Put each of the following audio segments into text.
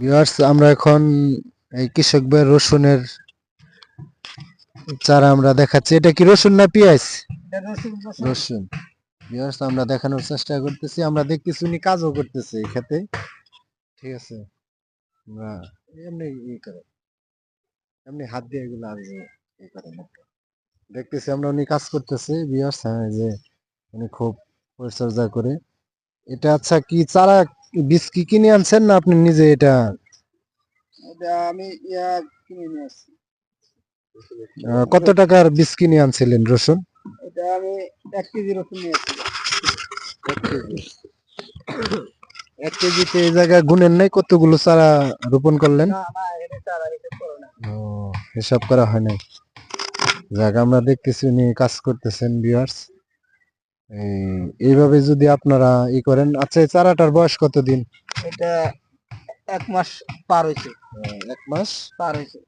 Viewers আমরা এখন এই কৃষক ভাই রসুনের চারা আমরা দেখাচ্ছি। এটা কি রসুন না পেঁয়াজ? রসুন ভিউয়ার্স আমরা দেখানোর চেষ্টা করতেছি। আমরা দেখতেছি উনি কাজও করতেছে এই খেতে ঠিক আছে? আমরা এমনি ই করে এমনি হাত দিয়ে এগুলো আর ই করে না। দেখতেছি আমরা উনি কাজ করতেছে। ভিউয়ার্স হ্যাঁ যে উনি খুব পরিচর্যা করে। এটা আচ্ছা কি চারা বীজ কি কিনে আনছেন না আপনি নিজে এটা? এটা আমি ইয়া কিনে নিয়ে আসছি। কত টাকার বীজ কিনে আনছিলেন রসুন? এটা আমি এক কেজি রসুন নিয়ে আসছি। এক কেজিতে এই জায়গায় গুনেন নাই? কতগুলো চারা রোপণ করলেন? হিসেব করো না। ও, হিসাব করা হয় নাই। যাক আমরা দেখতেছি উনি কাজ করতেছেন ভিউয়ার্স এইভাবে যদি আপনারা ই করেন আচ্ছা এই চারাটার বয়স কতদিন? এটা এক মাস পার হয়েছে। এক মাস পার হয়েছে।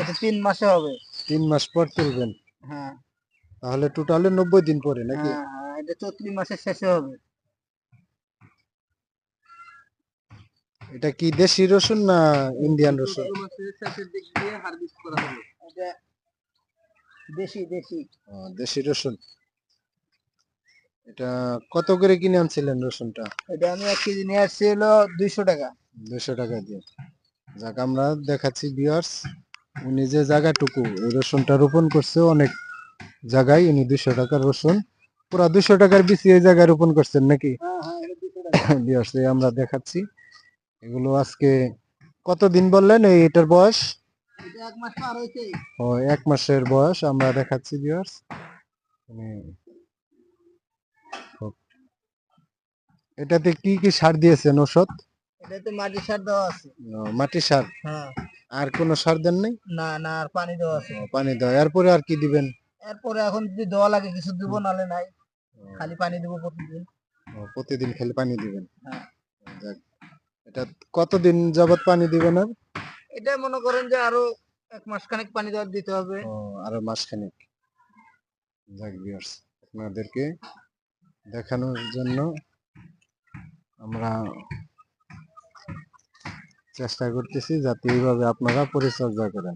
এটা তিন মাসে হবে। তিন মাস পর তুলবেন? হ্যাঁ। তাহলে টোটালে নব্বই দিন পরে নাকি? হ্যাঁ হ্যাঁ এটা চৈত্রি মাসের শেষে হবে। এটা কি দেশি রসুন না ইন্ডিয়ান রসুন? দেশি দেশি। দেশি রসুন। এটা কত করে কিনে আনছিলেন রসুনটা? এটা আমি এক কেজি নিয়ে আসছি হলো দুইশো টাকা। দুশো টাকা দিয়ে। যাক আমরা দেখাচ্ছি বিয়ার্স উনি যে জায়গাটুকু এই রসুনটা রোপণ করছে অনেক জায়গায় উনি দুশো টাকার রসুন। পুরা দুশো টাকার বিচি এই জায়গায় রোপণ করছেন নাকি? হ্যাঁ হ্যাঁ বিয়ার্স এই আমরা দেখাচ্ছি। এগুলো আজকে কতদিন বললেন? এই এটার বয়স? এক মাস পার হয়েছে ও এক মাসের বয়স আমরা দেখাচ্ছি বিয়ার্স এটাতে কি কি সার দিয়েছেন ওষুধ এটাতে মাটি সার দেওয়া আছে। মাটি সার? হ্যাঁ। আর কোনো সার দেন নাই? না না আর পানি দেওয়া আছে। পানি দেওয়া। এরপরে আর কি দিবেন? এরপরে এখন যদি দেওয়া লাগে কিছু দিব নালে নাই। খালি পানি দেবো প্রতিদিন। প্রতিদিন খালি পানি দিবেন? হ্যাঁ। যাক। এটা কতদিন যাবত পানি দিবেন আর? এটা মনে করেন যে আরও এক মাস খানিক পানি দেওয়া দিতে হবে। আরও মাসখানেক যাক ভিউয়ার্স আপনাদেরকে দেখানোর জন্য আমরা চেষ্টা করতেছি যাতে এইভাবে আপনারা পরিচর্যা করেন।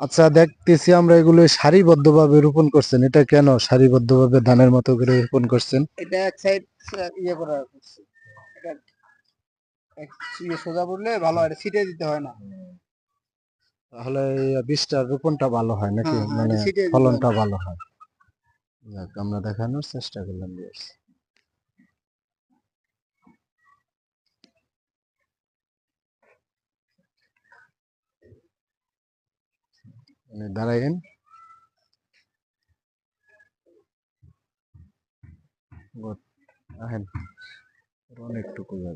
আচ্ছা দেখতেছি আমরা এগুলো সারিবদ্ধভাবে রোপণ করছেন। এটা কেন সারিবদ্ধভাবে ধানের মতো করে রোপণ করছেন? এটা এক সাইড ইয়ে করা হচ্ছে। এটা এক ইয়ে সোজা বললে ভালো হয় ছিটে দিতে হয় না। তাহলে এই বীজটার রোপণটা ভালো হয় নাকি? হ্যাঁ, হ্যাঁ, মানে ফলনটা ভালো হয়। যাক আমরা দেখানোর চেষ্টা করলাম Good. আহেন অনেকটুকু যাবে